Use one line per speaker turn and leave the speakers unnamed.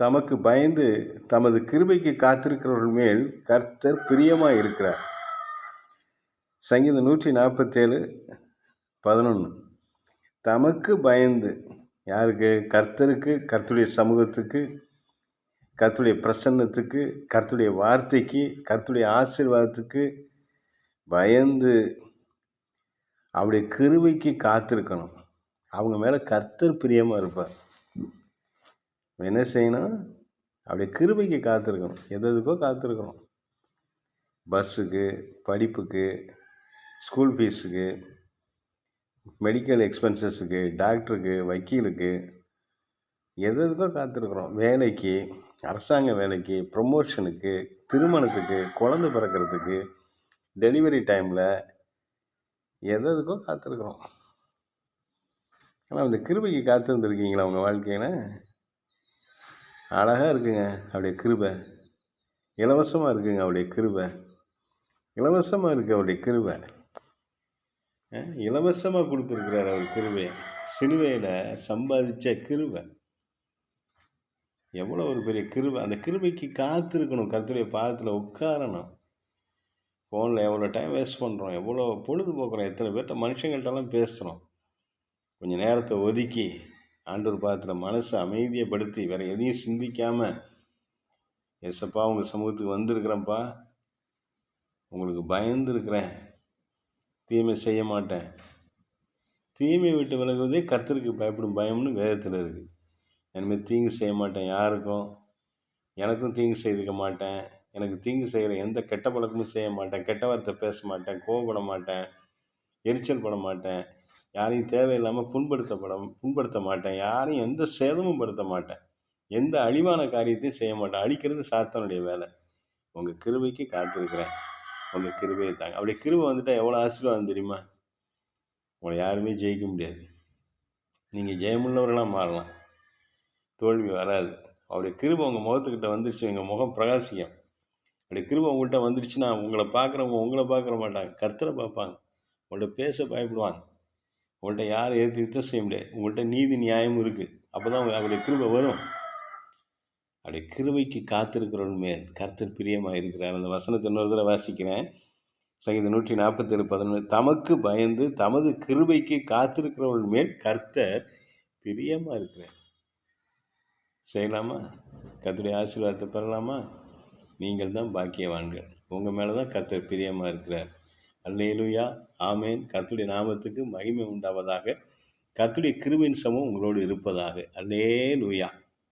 தமக்கு பயந்து தமது கிருபைக்கு காத்திருக்கிறவர்கள் மேல் கர்த்தர் பிரியமாக இருக்கிறார். சங்கீதம் நூற்றி நாற்பத்தேழு பதினொன்று தமக்கு பயந்து யாருக்கு? கர்த்தருக்கு கர்த்துடைய சமூகத்துக்கு கர்த்துடைய பிரசன்னத்துக்கு கர்த்துடைய வார்த்தைக்கு கர்த்துடைய ஆசீர்வாதத்துக்கு பயந்து அவருடைய கிருவைக்கு காத்திருக்கணும். அவங்க மேலே கர்த்தர் பிரியமாக இருப்பார். என்ன செய்யணும்? அப்படியே கிருபைக்கு காத்திருக்கணும். எது எதுக்கோ காத்திருக்கணும். பஸ்ஸுக்கு படிப்புக்கு ஸ்கூல் ஃபீஸுக்கு மெடிக்கல் எக்ஸ்பென்சஸுக்கு டாக்டருக்கு வக்கீலுக்கு எது எதுக்கோ காத்திருக்கிறோம் வேலைக்கு அரசாங்க வேலைக்கு ப்ரொமோஷனுக்கு திருமணத்துக்கு குழந்தை பிறக்கிறதுக்கு டெலிவரி டைமில் எது எதுக்கோ காத்திருக்கிறோம் ஆனால் அந்த கிருபைக்கு காத்திருந்துருக்கீங்களா உங்கள் வாழ்க்கையில்? அழகாக இருக்குங்க அவருடைய கிருபை. இலவசமாக இருக்குங்க அவருடைய கிருபை. இலவசமாக இருக்குது அவருடைய கிருபை. இலவசமாக கொடுத்துருக்குறாரு அவர் கிருபை சிலுவையில் சம்பாதிச்ச கிருபை. எவ்வளோ ஒரு பெரிய கிருபை. அந்த கிருபைக்கு காத்திருக்கணும். கருத்துடைய பாதத்தில் உட்காரணும். ஃபோனில் எவ்வளோ டைம் வேஸ்ட் பண்ணுறோம் எவ்வளோ பொழுதுபோக்குறோம். எத்தனை பேர்கிட்ட மனுஷங்கள்ட்டெல்லாம் பேசுகிறோம் கொஞ்சம் நேரத்தை ஒதுக்கி ஆண்டவர் பாதத்தில் மனசை அமைதியப்படுத்தி வேறு எதையும் சிந்திக்காமல் எசப்பா உங்கள் சமூகத்துக்கு வந்திருக்கிறேன்ப்பா. உங்களுக்கு பயந்துருக்கிறேன். தீமை செய்ய மாட்டேன். தீமை விட்டு விலகுவதே கர்த்தருக்கு பயப்படும் பயம்னு வேதத்தில் இருக்குது இனிமேல் தீங்கு செய்ய மாட்டேன். யாருக்கும்? எனக்கும் தீங்கு செய்துக்க மாட்டேன். எனக்கு தீங்கு செய்கிற எந்த கெட்ட பழக்கமும் செய்ய மாட்டேன். கெட்ட வார்த்தை பேச மாட்டேன். கோவப்பட மாட்டேன். எரிச்சல் பட மாட்டேன். யாரையும் தேவையில்லாமல் புண்படுத்தப்பட புண்படுத்த மாட்டேன். யாரையும் எந்த சேதமும் படுத்த மாட்டேன். எந்த அழிவான காரியத்தையும் செய்ய மாட்டேன். அழிக்கிறது சாத்தனுடைய வேலை. உங்கள் கிருபைக்கு காத்திருக்கிறேன். உங்கள் கிருபையை தாங்க. அப்படி கிருபை வந்துட்டால் எவ்வளோ ஆசீர்வாதம் தெரியுமா? உங்களை யாருமே ஜெயிக்க முடியாது. நீங்கள் ஜெயமுள்ளவர்களாக மாறலாம். தோல்வி வராது. அவருடைய கிருபை உங்கள் முகத்துக்கிட்ட வந்துருச்சு எங்கள் முகம் பிரகாசிக்கும். அப்படி கிருபை உங்கள்கிட்ட வந்துருச்சுன்னா உங்களை பார்க்குறவங்க உங்களை பார்க்குற மாட்டாங்க. கர்த்தரை பார்ப்பாங்க. உங்கள்கிட்ட பேச பயப்படுவாங்க. உங்கள்கிட்ட யார் ஏற்றி யுத்தம் செய்ய முடியாது. உங்கள்கிட்ட நீதி நியாயமும் இருக்குது அப்போ தான் அவருடைய கிருபை வரும். அப்படி கிருபைக்கு காத்திருக்கிறவன் மேல் கர்த்தர் பிரியமாக இருக்கிறார். அந்த வசனத்தை இன்னொரு தடவை வாசிக்கிறேன். சங்கீத நூற்றி நாற்பத்தேழு பதினொன்று. தமக்கு பயந்து தமது கிருபைக்கு காத்திருக்கிறவர்கள் மேல் கர்த்தர் பிரியமாக இருக்கிறார். செய்யலாமா? கர்த்தருடைய ஆசீர்வாதத்தை பெறலாமா? நீங்கள் தான் பாக்கியவான்கள். உங்கள் மேலே தான் கர்த்தர் பிரியமாக இருக்கிறார். அல்லேலுயா. ஆமேன். கத்துடைய நாமத்துக்கு மகிமை உண்டாவதாக. கத்துடைய கிருமின் சமம் உங்களோடு இருப்பதாக. அல்லேலுயா.